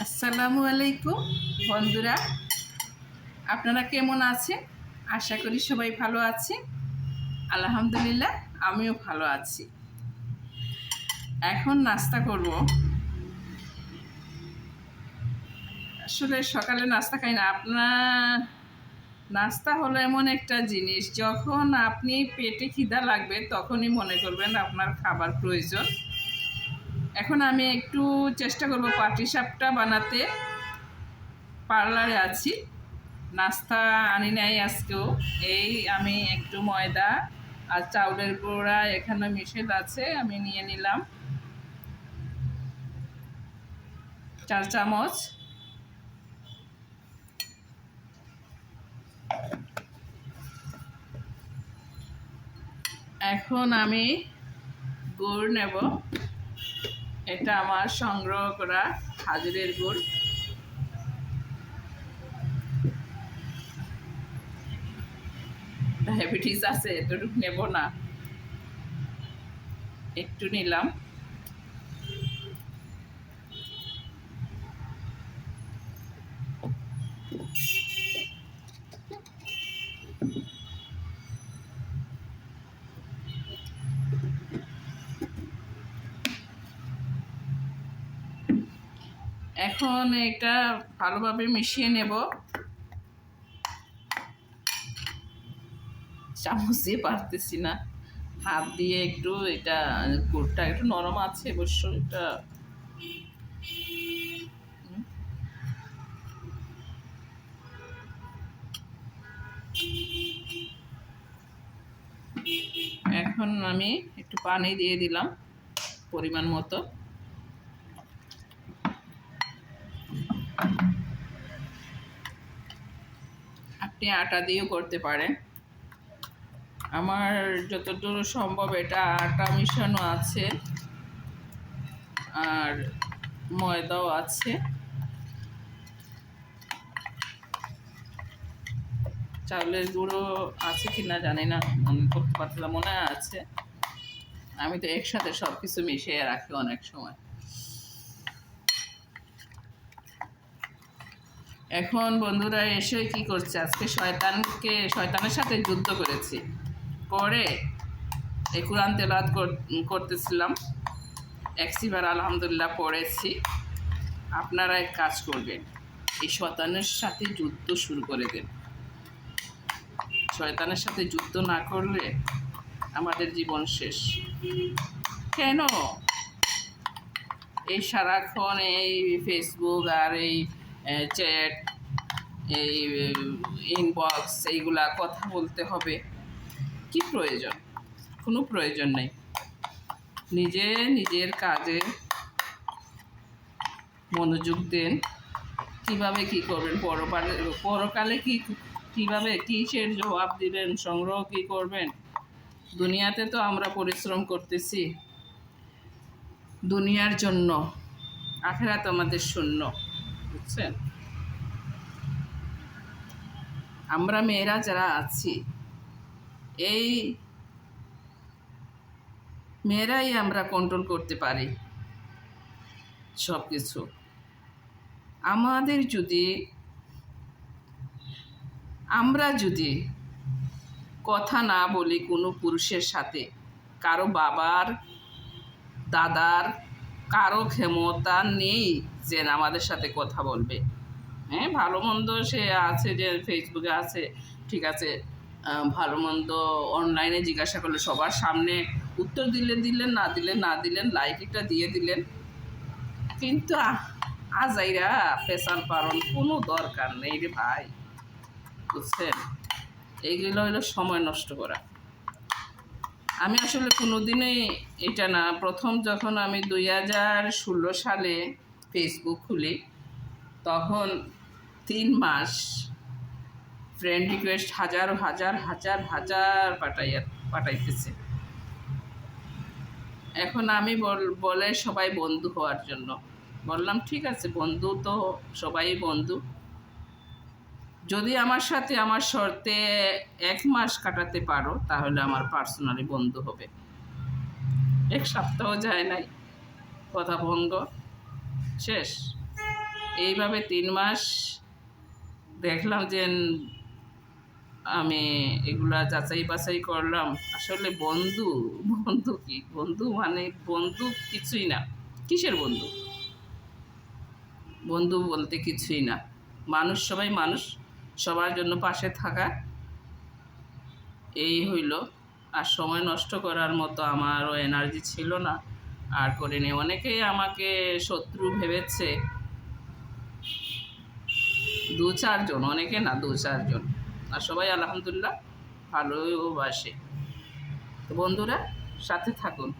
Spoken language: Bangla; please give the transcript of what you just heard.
আসসালামু আলাইকুম, বন্ধুরা। আপনারা কেমন আছেন? আশা করি সবাই ভালো আছে আলহামদুলিল্লাহ, আমিও ভালো আছি। এখন নাস্তা করব। আসলে সকালে নাস্তা খাই না। আপনার নাস্তা হলো এমন একটা জিনিস, যখন আপনি পেটে খিদা লাগবে, তখনই মনে করবেন আপনার খাবার প্রয়োজন। এখন আমি একটু চেষ্টা করব পাটি সাপটা বানাতে। পার্লারে আছি। নাস্তা আনি নাই আজকেও। এই আমি একটু ময়দা আর চাউলের গুঁড়া এখানে মিশেল আছে, আমি নিয়ে নিলাম। চার চামচ। এখন আমি গুড় নেব। এটা আমার সংগ্রহ করা হাজিরের গুড়। ডায়াবেটিস আছে এতটুকু নেব না। একটু নিলাম। এখন এটা ভালোভাবে মিশিয়ে নেব। চামচ দিয়ে পারতেছি না। হাত দিয়ে একটু এটা, গুড়টা একটু নরম আছে অবশ্য এটা। এখন আমি একটু পানি দিয়ে দিলাম পরিমাণ মতো। আপনি আটা দিয়েও করতে পারেন। আমার যতদূর সম্ভব এটা আটা মিশানো আছে। আর ময়দাও আছে। চাউলের গুঁড়ো আছে কি না জানি না, মনে করতে পারছিলাম মনে আছে। আমি তো একসাথে সব কিছু মিশিয়ে রাখি অনেক সময়। এখন বন্ধুরা এসে কি করছে? আজকে শয়তানকে, শয়তানের সাথে যুদ্ধ করেছি। করে এই কোরআন কর- করতেছিলাম। একশিবার আলহামদুলিল্লাহ পড়েছি। আপনারা এক কাজ করবেন, এই শয়তানের সাথে যুদ্ধ শুরু করে দেন। শয়তানের সাথে যুদ্ধ না করলে আমাদের জীবন শেষ। কেন? এই সারাক্ষণ এই ফেসবুক আর এই চ্যাট এই ইনবক্স এইগুলা কথা বলতে হবে। কি প্রয়োজন? কোনো প্রয়োজন নেই। নিজে নিজের কাজে মনোযোগ দেন। কীভাবে কি করবেন? পরকালে পরকালে কি, কীভাবে, কিসের জবাব দিবেন? সংগ্রহ কি করবেন? দুনিয়াতে তো আমরা পরিশ্রম করতেছি। দুনিয়ার জন্য, আখেরাত আমাদের শূন্য। বুঝছেন? আমরা মেয়েরা যারা আছি, এই মেয়েরাই আমরা কন্ট্রোল করতে পারি সব কিছু আমাদের যদি, আমরা যদি কথা না বলি কোনো পুরুষের সাথে, কারও বাবার, দাদার কারও ক্ষমতা নেই যে আমাদের সাথে কথা বলবে। হ্যাঁ ভালো মন্দ সে আছে যে ফেসবুকে আছে, ঠিক আছে। ভালো মন্দ অনলাইনে জিজ্ঞাসা করলে সবার সামনে উত্তর দিলে দিলেন, না দিলেন না দিলেন লাইক একটা দিয়ে দিলেন। কিন্তু আজাইরা পেশাল পালন কোনো দরকার নেই রে ভাই, বুঝছেন? এইগুলো হলো সময় নষ্ট করা। আমি আসলে কোনোদিনই এটা না। প্রথম যখন আমি দুই হাজার ষোলো সালে ফেসবুক খুলি, তখন তিন মাস ফ্রেন্ড রিকোয়েস্ট হাজার হাজার হাজার হাজার পাঠাইয়া, পাঠাইতেছে। এখন আমি বল- বলে সবাই বন্ধু হওয়ার জন্য। বললাম, ঠিক আছে, বন্ধু তো সবাই বন্ধু। যদি আমার সাথে আমার শর্তে এক মাস কাটাতে পারো, তাহলে আমার পার্সোনালি বন্ধু হবে। এক সপ্তাহ যায় নাই। কথা ভঙ্গ। শেষ। এইভাবে তিন মাস দেখলাম যে আমি এগুলা যাচাই বাছাই করলাম। আসলে বন্ধু বন্ধু কি? বন্ধু মানে বন্ধু কিছুই না। কিসের বন্ধু? বন্ধু বলতে কিছুই না। মানুষ সবাই মানুষ। সবার জন্য পাশে থাকা। এই হইল। আর সময় নষ্ট করার মতো আমারও এনার্জি ছিল না। আর করিনি অনেকেই আমাকে শত্রু ভেবেছে। দু চারজন, অনেকে না, দু চারজন। আর সবাই আলহামদুলিল্লাহ ভালোবাসে তো বন্ধুরা, সাথে থাকুন।